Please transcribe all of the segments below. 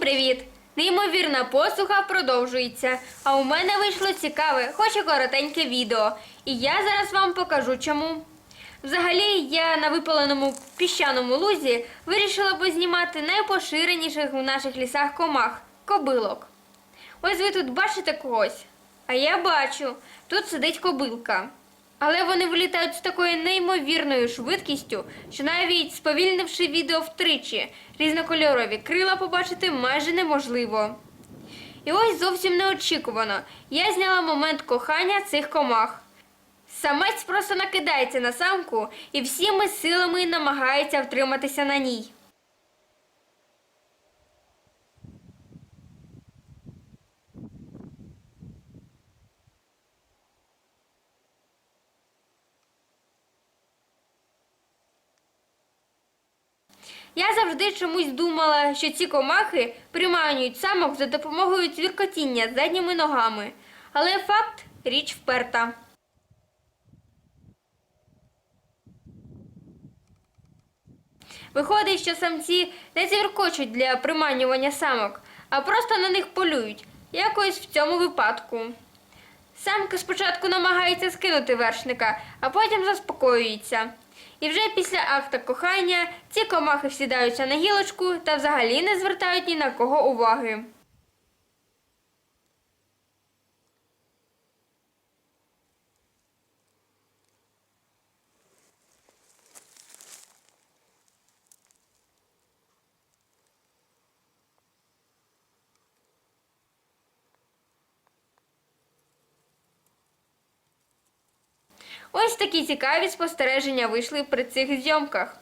привіт! Неймовірна посуха продовжується. А у мене вийшло цікаве, хоч і коротеньке відео. І я зараз вам покажу чому. Взагалі, я на випаленому піщаному лузі вирішила познімати найпоширеніших у наших лісах комах кобилок. Ось ви тут бачите когось. А я бачу, тут сидить кобилка. Але вони вилітають з такою неймовірною швидкістю, що навіть сповільнивши відео втричі, різнокольорові крила побачити майже неможливо. І ось зовсім неочікувано я зняла момент кохання цих комах. Самець просто накидається на самку і всіми силами намагається втриматися на ній. Я завжди чомусь думала, що ці комахи приманюють самок за допомогою цвіркотіння задніми ногами. Але факт річ вперта. Виходить, що самці не цвіркочуть для приманювання самок, а просто на них полюють, якось в цьому випадку. Самка спочатку намагається скинути вершника, а потім заспокоюється. І вже після акта кохання ці комахи сідаються на гілочку та взагалі не звертають ні на кого уваги. Ось такі цікаві спостереження вийшли при цих зйомках.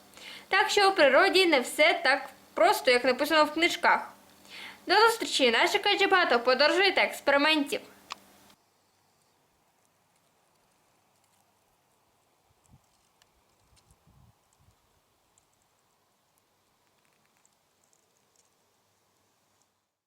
Так що у природі не все так просто, як написано в книжках. До зустрічі! Нас чекає багато подорожей та експериментів.